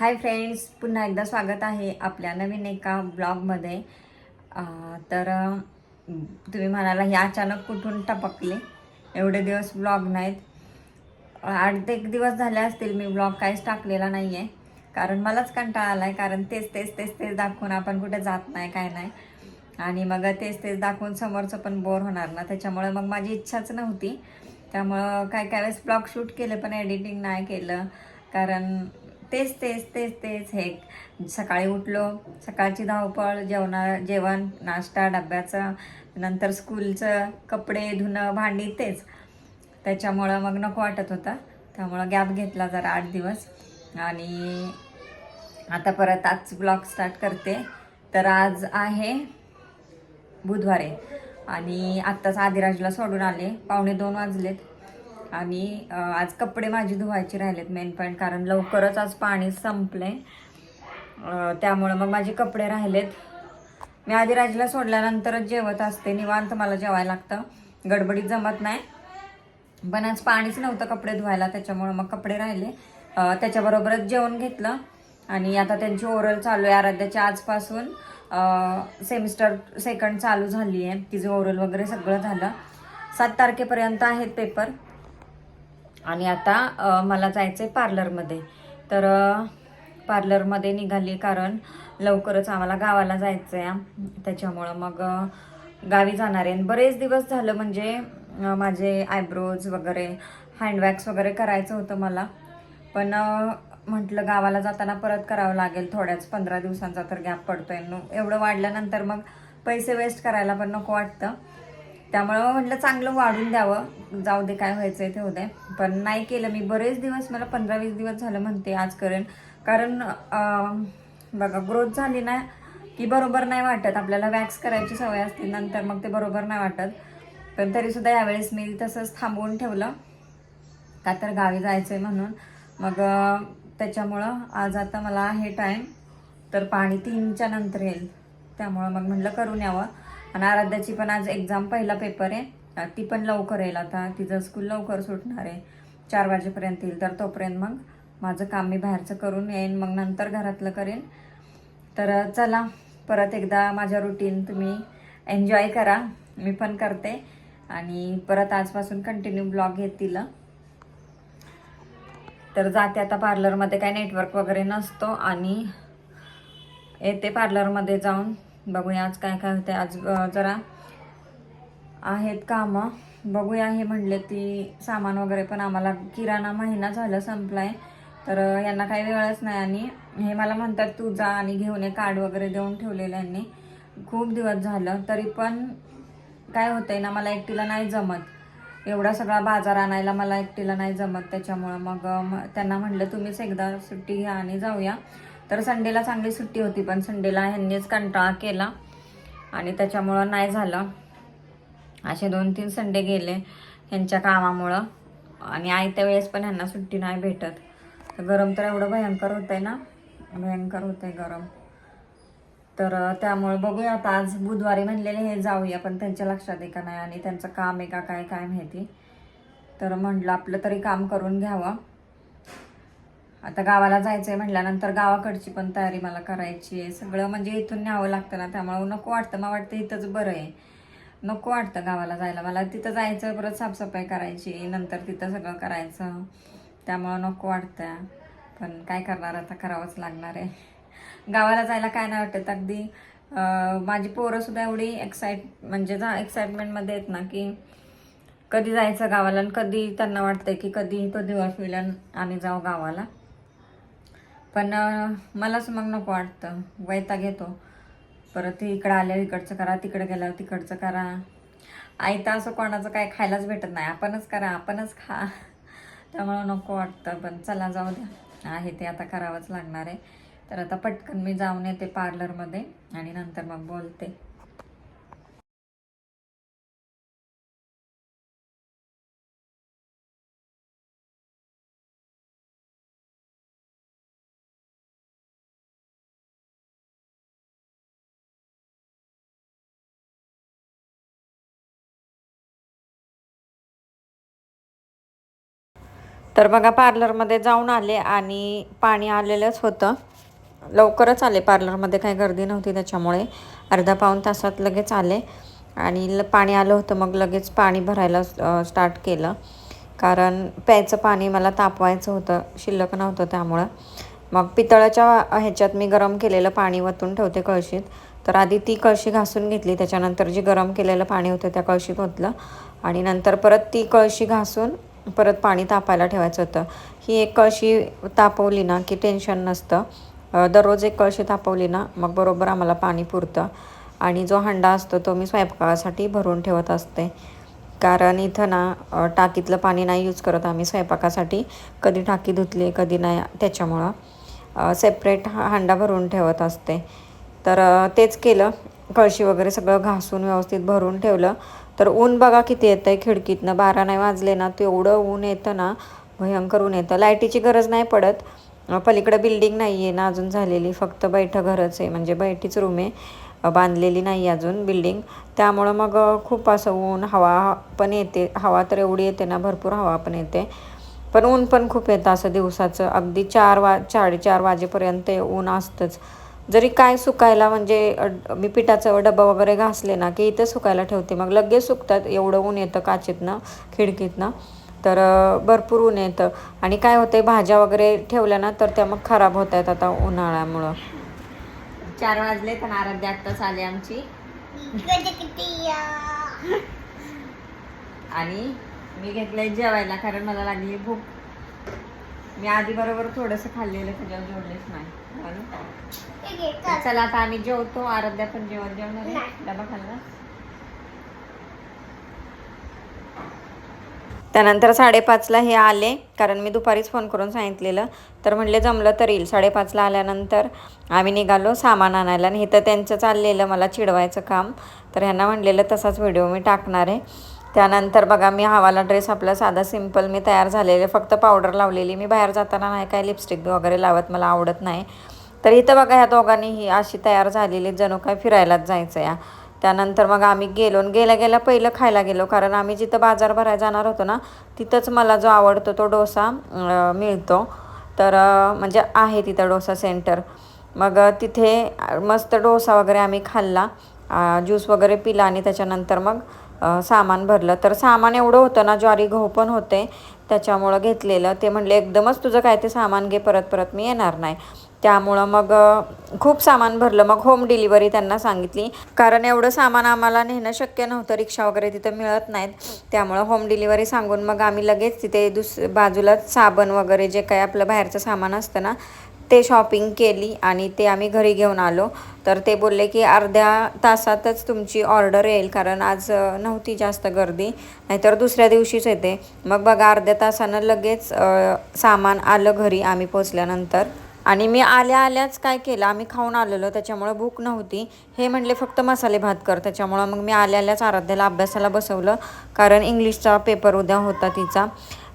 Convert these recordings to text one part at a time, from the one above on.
Hi friends पुन्हा एकदा स्वागत आहे आपल्या नवीन एका ब्लॉगमध्ये. तर तुम्ही म्हणाला हे अचानक कुठून टपकले? एवढे दिवस ब्लॉग नाहीत. आठ ते एक दिवस झाले असतील मी ब्लॉग काहीच टाकलेला नाही आहे कारण मलाच कंटाळा आला आहे कारण तेच तेच तेच तेच दाखवून आपण कुठे जात नाही काय नाही. आणि मग तेच तेच दाखवून समोरचं पण बोर होणार ना. त्याच्यामुळे मग माझी इच्छाच नव्हती. त्यामुळं काय काय वेळेस ब्लॉग शूट केले पण एडिटिंग नाही केलं. कारण तेच तेच तेच तेच. हे सकाळी उठलो सकाळची धावपळ जेवणा जेवण नाश्ता डब्याचं नंतर स्कूलचं कपडे धुणं भांडी तेच. त्याच्यामुळं मग नको वाटत होता. त्यामुळं गॅप घेतला जरा आठ दिवस. आणि आता परत आज ब्लॉग स्टार्ट करते. तर आज आहे बुधवारे. आणि आत्ताच आदिराजला सोडून आले. पावणे दोन वाजलेत. आणि आज कपडे माझे धुवायचे राहिलेत मेन पॉईंट कारण लवकरच आज पाणी संपलंय. आहे त्यामुळं मग माझे कपडे राहिलेत. मी आधी आदिराजला सोडल्यानंतरच जेवत असते निवांत मला जेवायला लागतं. गडबडीत जमत नाही. पण आज पाणीच नव्हतं कपडे धुवायला त्याच्यामुळं मग कपडे राहिले. त्याच्याबरोबरच जेवण घेतलं. आणि आता त्यांची ओरल चालू आहे आराध्याच्या आजपासून. सेमिस्टर सेकंड चालू झाली आहे तिचं ओरल वगैरे सगळं झालं. सात तारखेपर्यंत आहेत पेपर. आणि आता मला जायचं आहे पार्लरमध्ये. तर पार्लरमध्ये निघाली कारण लवकरच आम्हाला गावाला जायचं आहे त्याच्यामुळं मग गावी जाणार आहे. बरेच दिवस झालं म्हणजे माझे आयब्रोज वगैरे हँडवॅक्स वगैरे करायचं होतं मला. पण म्हटलं गावाला जाताना परत करावं लागेल. थोड्याच पंधरा दिवसांचा तर गॅप पडतोय. न- एवढं वाढल्यानंतर मग पैसे वेस्ट करायला पण नको वाटतं. त्यामुळं म्हटलं चांगलं वाढून द्यावं. जाऊ दे काय व्हायचंय ते होते पण नाही केलं मी. बरेच दिवस मला पंधरा वीस दिवस झालं म्हणते आज करेन. कारण बघा ग्रोथ झाली ना की बरोबर नाही वाटत. आपल्याला वॅक्स करायची सवय असते नंतर मग ते बरोबर नाही वाटत. पण तरीसुद्धा यावेळेस मी तसंच थांबवून ठेवलं. का तर गावी जायचं आहे म्हणून. मग त्याच्यामुळं आज आता मला आहे टाईम तर पाणी तीनच्या नंतर येईल. त्यामुळं मग म्हटलं करून यावं. आणि आराध्याची पण आज एक्झाम पहिला पेपर आहे. ती पण लवकर येईल आता. तिचं स्कूल लवकर सुटणार आहे. चार वाजेपर्यंत येईल. तर तोपर्यंत मग माझं काम मी बाहेरचं करून येईन. मग नंतर घरातलं करेन. तर चला. परत एकदा माझ्या रुटीन तुम्ही एन्जॉय करा. मी पण करते. आणि परत आजपासून कंटिन्यू ब्लॉग तिला. तर जाते आता पार्लरमध्ये काही नेटवर्क वगैरे नसतो. आणि येते पार्लरमध्ये जाऊन. बघूया आज काय काय होतं आज जरा आहेत कामं. बघूया हे म्हणले ती सामान वगैरे पण आम्हाला. किराणा महिना झाला संपलाय. तर यांना काही वेळच नाही आणि हे मला म्हणतात तू जा आणि घेऊन ये कार्ड वगैरे देऊन ठेवलेलं यांनी. खूप दिवस झालं. तरी पण काय होतंय ना मला एकटीला नाही जमत. एवढा सगळा बाजार आणायला मला एकटीला नाही जमत. त्याच्यामुळं मग त्यांना म्हणलं तुम्हीच एकदा सुट्टी घ्या आणि जाऊया. तर संडेला चांगली सुट्टी होती पण संडेला ह्यांनीच कंटाळा केला आणि त्याच्यामुळं नाही झालं. असे दोन तीन संडे गेले ह्यांच्या कामामुळं आणि आयत्या वेळेस पण ह्यांना सुट्टी नाही भेटत. तर गरम तर एवढं भयंकर होतंय ना? भयंकर होतंय गरम. तर त्यामुळं त्यामुळे बघूया आता आज बुधवारी म्हणलेले हे जाऊया पण त्यांच्या लक्षात आहे का नाही आणि त्यांचं काम आहे का काय काय माहिती. तर म्हटलं आपलं तरी काम करून घ्यावं. आता गावाला जायचं आहे म्हटल्यानंतर गावाकडची पण तयारी मला करायची आहे. सगळं म्हणजे इथून न्यावं लागतं ना त्यामुळं नको वाटतं. मला वाटतं इथंच बरं आहे. नको वाटतं गावाला जायला. मला तिथं जायचं परत साफसफाई करायची नंतर तिथं सगळं करायचं. त्यामुळं नको वाटतं. पण काय करणार आता? करावंच लागणार आहे. गावाला जायला काय नाही वाटत अगदी. माझी पोरंसुद्धा एवढी एक्साइट म्हणजे जा एक्साइटमेंटमध्ये आहेत ना की कधी जायचं गावाला आणि कधी त्यांना वाटतंय की कधी तो दिवस मिळेल आणि आम्ही जाऊ गावाला. पण मलाच मग नको वाटतं. वैताग येतो. परत इकडं आल्यावर इकडचं करा तिकडं गेल्यावर तिकडचं करा. आयतं असं कोणाचं काय खायलाच भेटत नाही. आपणच करा आपणच खा. त्यामुळं नको वाटतं. पण चला जाऊ द्या. आहे ते आता करावंच लागणार आहे. तर आता पटकन मी जाऊन येते पार्लरमध्ये आणि नंतर मग बोलते. तर बघा पार्लरमध्ये जाऊन आले आणि पाणी आलेलंच होतं. लवकरच आले. पार्लरमध्ये काही गर्दी नव्हती त्याच्यामुळे. अर्धा पाऊण तासात लगेच आले आणि ल पाणी आलं होतं. मग लगेच पाणी भरायला स्टार्ट केलं. कारण प्यायचं पाणी मला तापवायचं होतं. शिल्लक नव्हतं त्यामुळं. मग पितळाच्या ह्याच्यात मी गरम केलेलं पाणी वतून ठेवते कळशीत. तर आधी ती कळशी घासून घेतली. त्याच्यानंतर जे गरम केलेलं पाणी होतं त्या कळशीत ओतलं. आणि नंतर परत ती कळशी घासून परत पाणी तापायला ठेवायचं होतं. ही एक कळशी तापवली ना की टेन्शन नसतं. दररोज एक कळशी तापवली ना मग बरोबर आम्हाला पाणी पुरतं. आणि जो हंडा असतो तो मी स्वयंपाकासाठी भरून ठेवत असते. कारण इथं ना टाकीतलं पाणी नाही यूज करत आम्ही स्वयंपाकासाठी. कधी टाकी धुतली कधी नाही त्याच्यामुळं. सेपरेट हांडा भरून ठेवत असते. तर तेच केलं. कळशी वगैरे सगळं घासून व्यवस्थित भरून ठेवलं. तर ऊन बघा किती येतं आहे खिडकीतनं. बारा नाही वाजले ना ते एवढं ऊन येतं ना भयंकर ऊन येतं. लाईटीची गरज नाही पडत. पलीकडं बिल्डिंग नाही आहे ना अजून झालेली फक्त बैठं घरच आहे. म्हणजे बैठीच रूम आहे. बांधलेली नाही अजून बिल्डिंग. त्यामुळं मग खूप असं ऊन हवा पण येते. हवा तर एवढी येते ना भरपूर हवा पण येते. पण ऊन पण खूप येतं असं दिवसाचं. अगदी चार वा साडेचार वाजेपर्यंत ऊन असतंच. जरी काय सुकायला म्हणजे अ, मी पिठाचं डबं वगैरे घासले ना की इथं सुकायला ठेवते. मग लगेच सुकतात एवढं ऊन येतं काचेतनं खिडकीतनं. तर भरपूर ऊन येतं. आणि काय होतं भाज्या वगैरे ठेवल्या ना तर त्या मग खराब होत आहेत आता उन्हाळ्यामुळं. चार वाजले पण आराध्य आत्ताच आली आमची. आणि मी घेतलंय जेवायला कारण मला लागली भूक. मी आधी बरोबर थोडंसं खाल्लेलं त्याच्यावर जेवलेच नाही. चला आता आम्ही जेवतो. आराध्या पण जेवण जेवणार आहे. डबा खाल्ला? त्यानंतर साडेपाचला हे आले कारण मी दुपारीच फोन करून सांगितलेलं. तर म्हणले जमलं तर येईल. साडेपाचला आल्यानंतर आम्ही निघालो सामान आणायला. आणि इथं त्यांचं चाललेलं मला चिडवायचं काम. तर ह्यांना म्हणलेलं तसाच व्हिडिओ मी टाकणार आहे. त्यानंतर बघा मी हवाला ड्रेस आपला साधा सिंपल मी तयार झालेले फक्त पावडर लावलेली. मी बाहेर जाताना नाही काय लिपस्टिक वगैरे लावत मला आवडत नाही. तर इथं बघा ह्या दोघांनी ही अशी तयार झालेली जणू काय फिरायलाच जायचं या त्यानंतर मग आम्ही गेलो आणि गेल्या गेल्या पहिलं खायला गेलो कारण आम्ही जिथं बाजार भरायला जाणार होतो ना तिथंच मला जो आवडतो तो डोसा मिळतो. तर म्हणजे आहे तिथं डोसा सेंटर मग तिथे मस्त डोसा वगैरे आम्ही खाल्ला. ज्यूस वगैरे पिला आणि त्याच्यानंतर मग सामान भरलं. तर सामान एवढं होतं ना ज्वारी गहू पण होते. त्याच्यामुळं घेतलेलं. ते म्हणले एकदमच तुझं काय ते सामान घे परत परत मी येणार नाही. त्यामुळं मग खूप सामान भरलं. मग होम डिलिव्हरी त्यांना सांगितली. कारण एवढं सामान आम्हाला नेणं शक्य नव्हतं. रिक्षा वगैरे तिथं मिळत नाहीत. त्यामुळं होम डिलिव्हरी सांगून मग आम्ही लगेच तिथे दुस बाजूलाच साबण वगैरे जे काही आपलं बाहेरचं सामान असतं ना ते शॉपिंग केली आणि ते आम्ही घरी घेऊन आलो. तर ते बोलले की अर्ध्या तासातच तुमची ऑर्डर येईल कारण आज नव्हती जास्त गर्दी. नाहीतर दुसऱ्या दिवशीच येते. मग बघा अर्ध्या तासानं लगेच सामान आलं घरी आम्ही पोचल्यानंतर. आणि मी आल्या आल्याच काय केलं आम्ही खाऊन आलेलो. त्याच्यामुळं भूक नव्हती. हे म्हणले फक्त मसाले भात कर. त्याच्यामुळं मग मी आल्या आल्याच आराध्याला अभ्यासाला बसवलं. कारण इंग्लिशचा पेपर उद्या होता तिचा.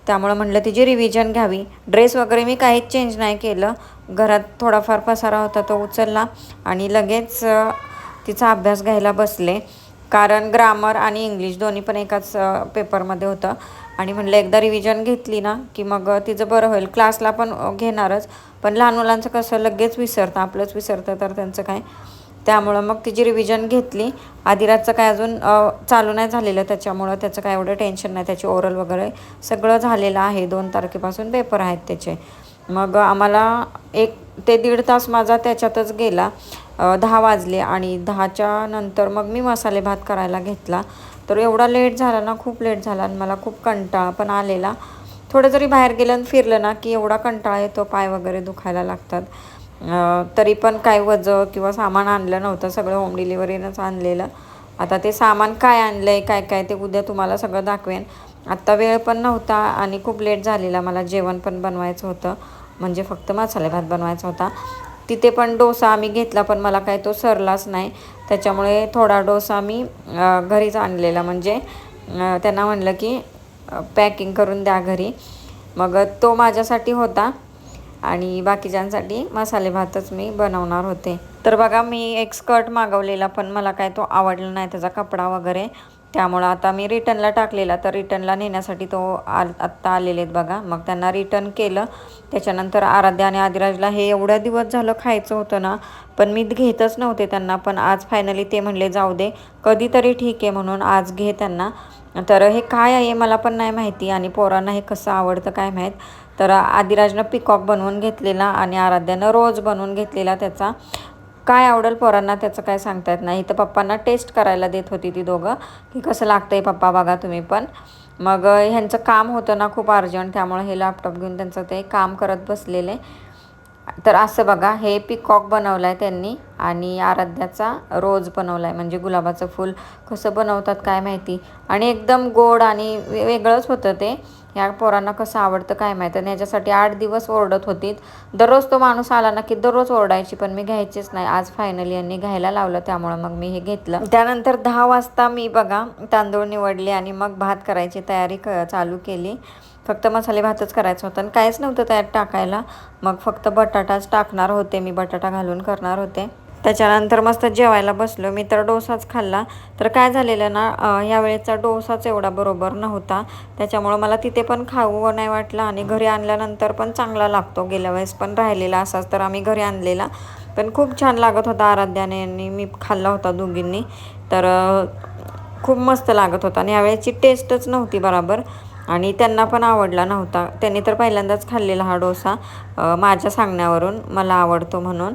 त्यामुळं म्हणलं तिची रिव्हिजन घ्यावी. ड्रेस वगैरे मी काहीच चेंज नाही केलं. घरात थोडाफार पसारा होता तो उचलला आणि लगेच तिचा अभ्यास घ्यायला बसले. कारण ग्रामर आणि इंग्लिश दोन्ही पण एकाच पेपरमध्ये होतं. आणि म्हणलं एकदा रिव्हिजन घेतली ना की मग तिचं बरं होईल. क्लासला पण घेणारच. पण लहान मुलांचं कसं लगेच विसरतं. आपलंच विसरतं तर त्यांचं काय? त्यामुळं मग तिची रिव्हिजन घेतली. आधी रातचं काय अजून चालू नाही झालेलं त्याच्यामुळं त्याचं काय एवढं टेन्शन नाही. त्याची ओरल वगैरे सगळं झालेलं आहे. दोन तारखेपासून पेपर आहेत त्याचे. मग आम्हाला एक ते दीड तास माझा त्याच्यातच गेला. दहा वाजले आणि दहाच्या नंतर मग मी मसाले भात करायला घेतला. तर एवढा लेट झाला ना खूप लेट झाला आणि मला खूप कंटाळा पण आलेला. थोडं जरी बाहेर गेलं आणि फिरलं ना की एवढा कंटाळा येतो पाय वगैरे दुखायला लागतात. तरी पण काय वजं किंवा सामान आणलं नव्हतं सगळं होम डिलिव्हरीनंच आणलेलं. आता ते सामान काय आणलं आहे काय काय ते उद्या तुम्हाला सगळं दाखवेन. आत्ता वेळ पण नव्हता आणि खूप लेट झालेला मला जेवण पण बनवायचं होतं. म्हणजे फक्त मसाले भात बनवायचा होता. तिथे पण डोसा आम्ही घेतला पण मला काय तो सरलाच नाही. त्याच्यामुळे थोडा डोसा मी घरीच आणलेला. म्हणजे त्यांना म्हणलं की पॅकिंग करून द्या घरी. मग तो माझ्यासाठी होता. आणि बाकीच्यांसाठी मसाले भातच मी बनवणार होते. तर बघा मी एक स्कर्ट मागवलेला पण मला काय तो आवडला नाही त्याचा कपडा वगैरे. त्यामुळं आता मी रिटर्नला टाकलेला तर रिटर्नला नेण्यासाठी तो आत्ता आलेले आहेत बघा. मग त्यांना रिटर्न केलं. त्याच्यानंतर आराध्या आणि आदिराजला हे एवढ्या दिवस झालं खायचं होतं ना पण मी घेतच नव्हते त्यांना. पण आज फायनली ते म्हणले जाऊ दे कधीतरी ठीक आहे म्हणून आज घे त्यांना. तर हे काय आहे मला पण नाही माहिती आणि पोरांना हे कसं आवडतं काय माहीत. तर आदिराजनं पिकॉक बनवून घेतलेला आणि आराध्यानं रोज बनवून घेतलेला त्याचा. काय आवडेल पोरांना त्याचं काय सांगता येत नाही. तर पप्पांना टेस्ट करायला देत होती ती दोघं की कसं लागतंय पप्पा बघा तुम्ही पण. मग ह्यांचं काम होतं ना खूप अर्जंट त्यामुळे हे लॅपटॉप घेऊन त्यांचं ते काम करत बसलेले. तर असं बघा हे पिकॉक बनवलं आहे त्यांनी आणि आराध्याचा रोज बनवला आहे म्हणजे गुलाबाचं फूल कसं बनवतात काय माहिती. आणि एकदम गोड आणि वेगळंच होतं ते. ह्या पोरांना कसं आवडतं काय माहिती. आणि याच्यासाठी आठ दिवस ओरडत होती दररोज तो माणूस आला ना की दररोज ओरडायची पण मी घ्यायचीच नाही. आज फायनली यांनी घ्यायला लावलं त्यामुळं मग मी हे घेतलं. त्यानंतर दहा वाजता मी बघा तांदूळ निवडले आणि मग भात करायची तयारी क चालू केली. फक्त मसाले भातच करायचा होता आणि काहीच नव्हतं त्यात टाकायला. मग फक्त बटाटाच टाकणार होते मी बटाटा घालून करणार होते. त्याच्यानंतर मस्त जेवायला बसलो. मी तर डोसाच खाल्ला. तर काय झालेलं ना यावेळेचा डोसाच एवढा बरोबर नव्हता. त्याच्यामुळं मला तिथे पण खाऊ नाही वाटलं आणि घरी आणल्यानंतर पण चांगला लागतो. गेल्या वेळेस पण राहिलेला असाच तर आम्ही घरी आणलेला. पण खूप छान लागत होता आराध्याने आणि मी खाल्ला होता दोघींनी. तर खूप मस्त लागत होता आणि यावेळेची टेस्टच नव्हती बराबर. आणि त्यांना पण आवडला नव्हता. त्यांनी तर पहिल्यांदाच खाल्लेला हा डोसा माझ्या सांगण्यावरून मला आवडतो म्हणून.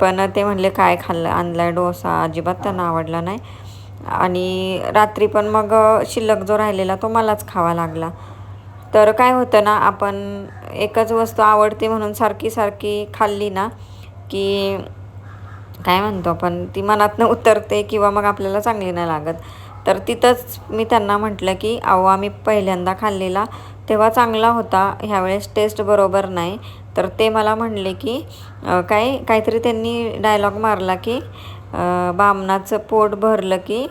पण ते म्हणले काय खाल्लं आणलाय डोसा? अजिबात त्यांना आवडला नाही. आणि रात्री पण मग शिल्लक जो राहिलेला तो मलाच खावा लागला. तर काय होतं ना आपण एकच वस्तू आवडते म्हणून सारखी सारखी खाल्ली ना की काय म्हणतो आपण ती मनातनं उतरते किंवा मग आपल्याला चांगली नाही लागत. तर तिथंच मी त्यांना म्हटलं की अहो आम्ही पहिल्यांदा खाल्लेला तेव्हा चांगला होता ह्यावेळेस टेस्ट बरोबर नाही. तर ते मला म्हणले की काय काहीतरी त्यांनी डायलॉग मारला की बामणाचं पोट भरलं की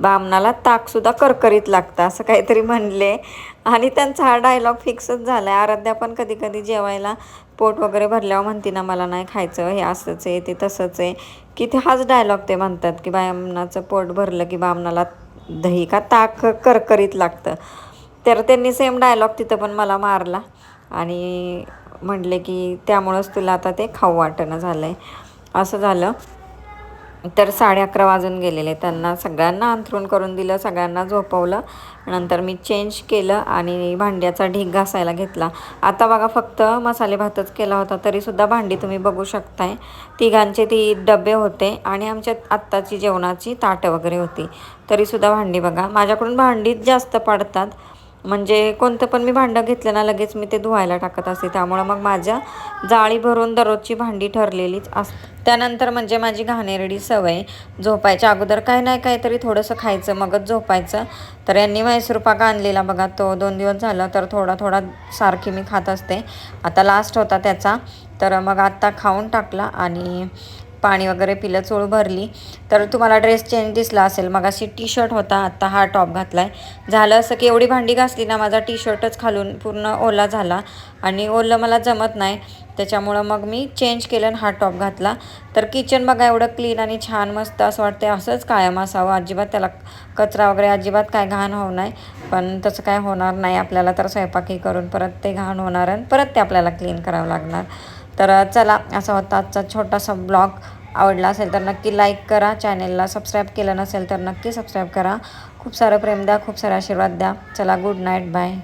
बामणाला ताकसुद्धा करकरीत लागतं असं काहीतरी म्हणले. आणि त्यांचा हा डायलॉग फिक्सच झाला आहे आराध्या पण कधी कधी जेवायला पोट वगैरे भरल्यावर म्हणते ना मला नाही खायचं हे असंच आहे ते तसंच आहे. की ते हाच डायलॉग ते म्हणतात की बामणाचं पोट भरलं की बामणाला दही का ताक करकरीत लागतं. तर त्यांनी सेम डायलॉग तिथं पण मला मारला आणि म्हणले की त्यामुळंच तुला आता ते खाऊ वाटणं झालं आहे असं झालं. तर साडे अकरा वाजून गेलेले. त्यांना सगळ्यांना अंथरूण करून दिलं सगळ्यांना झोपवलं. नंतर मी चेंज केलं आणि भांड्याचा ढीग घासायला घेतला. आता बघा फक्त मसाले भातच केला होता तरीसुद्धा भांडी तुम्ही बघू शकताय. तिघांचे ती डबे होते आणि आमच्या आत्ताची जेवणाची ताटं वगैरे होती. तरीसुद्धा भांडी बघा. माझ्याकडून भांडीच जास्त पडतात. म्हणजे कोणतं पण मी भांडं घेतलं ना लगेच मी ते धुवायला टाकत असते. त्यामुळं मग माझ्या जाळी भरून दररोजची भांडी ठरलेलीच असते. त्यानंतर म्हणजे माझी घाणेरडी सवय झोपायच्या अगोदर काय नाही काहीतरी थोडंसं खायचं मगच झोपायचं. तर यांनी म्हैसूर पाक आणलेला बघा तो दोन दिवस झाला तर थोडा थोडा सारखी मी खात असते. आता लास्ट होता त्याचा. तर मग आत्ता खाऊन टाकला आणि पाणी वगैरे पिलं चोळ भरली. तर तुम्हाला ड्रेस चेंज दिसला असेल. मग अशी टी शर्ट होता आत्ता हा टॉप घातला आहे झालं असं की एवढी भांडी घासली ना माझा टी शर्टच खालून पूर्ण ओला झाला. आणि ओलं मला जमत नाही. त्याच्यामुळं मग मी चेंज केलं आणि हा टॉप घातला. तर किचन बघा एवढं क्लीन आणि छान मस्त असं वाटते असंच कायम असावं. अजिबात त्याला कचरा वगैरे अजिबात काय घाण होऊ नये. पण तसं काय होणार नाही. आपल्याला तर स्वयंपाकही करून परत ते घाण होणार आणि परत ते आपल्याला क्लीन करावं लागणार. तर चला असा होता आजचा छोटासा ब्लॉग. आवडला असेल तर नक्की लाईक करा. चॅनेलला सबस्क्राईब केलं नसेल तर नक्की सबस्क्राईब करा. खूप सारं प्रेम द्या खूप सारे आशीर्वाद द्या. चला गुड नाईट बाय